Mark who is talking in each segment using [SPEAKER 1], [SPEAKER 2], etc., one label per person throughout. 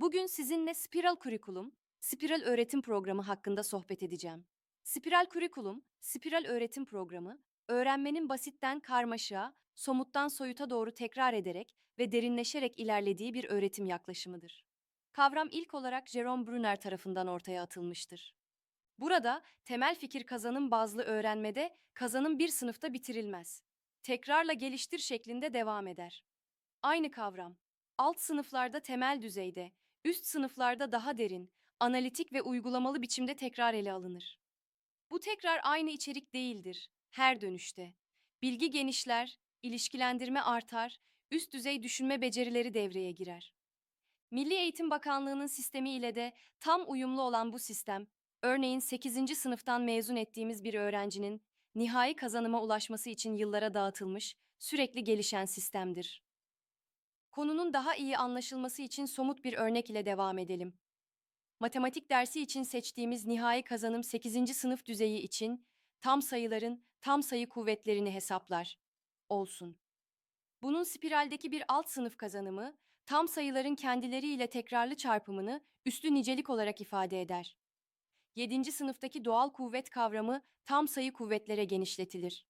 [SPEAKER 1] Bugün sizinle Spiral Kurikulum, Spiral Öğretim Programı hakkında sohbet edeceğim. Spiral Kurikulum, Spiral Öğretim Programı, öğrenmenin basitten karmaşığa, somuttan soyuta doğru tekrar ederek ve derinleşerek ilerlediği bir öğretim yaklaşımıdır. Kavram ilk olarak Jerome Brunner tarafından ortaya atılmıştır. Burada temel fikir kazanım bazlı öğrenmede kazanım bir sınıfta bitirilmez. Tekrarla geliştir şeklinde devam eder. Aynı kavram, alt sınıflarda temel düzeyde, üst sınıflarda daha derin, analitik ve uygulamalı biçimde tekrar ele alınır. Bu tekrar aynı içerik değildir, her dönüşte. Bilgi genişler, ilişkilendirme artar, üst düzey düşünme becerileri devreye girer. Milli Eğitim Bakanlığı'nın sistemi ile de tam uyumlu olan bu sistem, örneğin 8. sınıftan mezun ettiğimiz bir öğrencinin nihai kazanıma ulaşması için yıllara dağıtılmış, sürekli gelişen sistemdir. Konunun daha iyi anlaşılması için somut bir örnek ile devam edelim. Matematik dersi için seçtiğimiz nihai kazanım 8. sınıf düzeyi için tam sayıların tam sayı kuvvetlerini hesaplar. Olsun. Bunun spiraldeki bir alt sınıf kazanımı, tam sayıların kendileriyle tekrarlı çarpımını üslü nicelik olarak ifade eder. 7. sınıftaki doğal kuvvet kavramı tam sayı kuvvetlere genişletilir.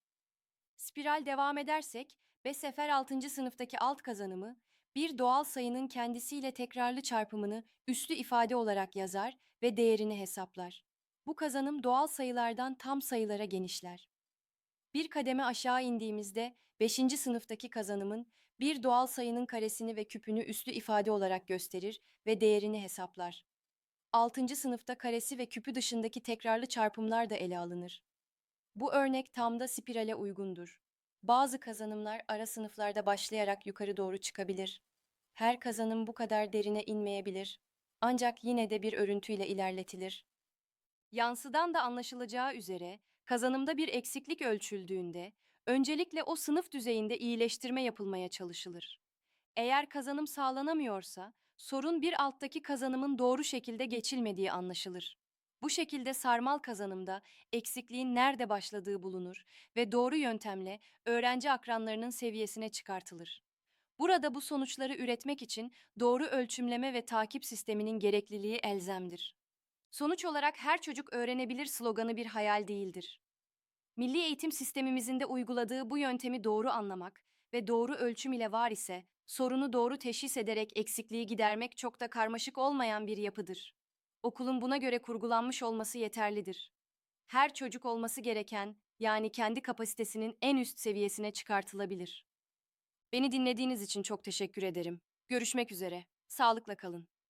[SPEAKER 1] Spiral devam edersek, Bessefer 6. sınıftaki alt kazanımı, bir doğal sayının kendisiyle tekrarlı çarpımını üslü ifade olarak yazar ve değerini hesaplar. Bu kazanım doğal sayılardan tam sayılara genişler. Bir kademe aşağı indiğimizde 5. sınıftaki kazanımın bir doğal sayının karesini ve küpünü üslü ifade olarak gösterir ve değerini hesaplar. 6. sınıfta karesi ve küpü dışındaki tekrarlı çarpımlar da ele alınır. Bu örnek tam da spirale uygundur. Bazı kazanımlar ara sınıflarda başlayarak yukarı doğru çıkabilir. Her kazanım bu kadar derine inmeyebilir. Ancak yine de bir örüntüyle ilerletilir. Yansıdan da anlaşılacağı üzere kazanımda bir eksiklik ölçüldüğünde öncelikle o sınıf düzeyinde iyileştirme yapılmaya çalışılır. Eğer kazanım sağlanamıyorsa sorun bir alttaki kazanımın doğru şekilde geçilmediği anlaşılır. Bu şekilde sarmal kazanımda eksikliğin nerede başladığı bulunur ve doğru yöntemle öğrenci akranlarının seviyesine çıkartılır. Burada bu sonuçları üretmek için doğru ölçümleme ve takip sisteminin gerekliliği elzemdir. Sonuç olarak her çocuk öğrenebilir sloganı bir hayal değildir. Milli eğitim sistemimizin de uyguladığı bu yöntemi doğru anlamak ve doğru ölçüm ile var ise sorunu doğru teşhis ederek eksikliği gidermek çok da karmaşık olmayan bir yapıdır. Okulun buna göre kurgulanmış olması yeterlidir. Her çocuk olması gereken, yani kendi kapasitesinin en üst seviyesine çıkartılabilir. Beni dinlediğiniz için çok teşekkür ederim. Görüşmek üzere. Sağlıkla kalın.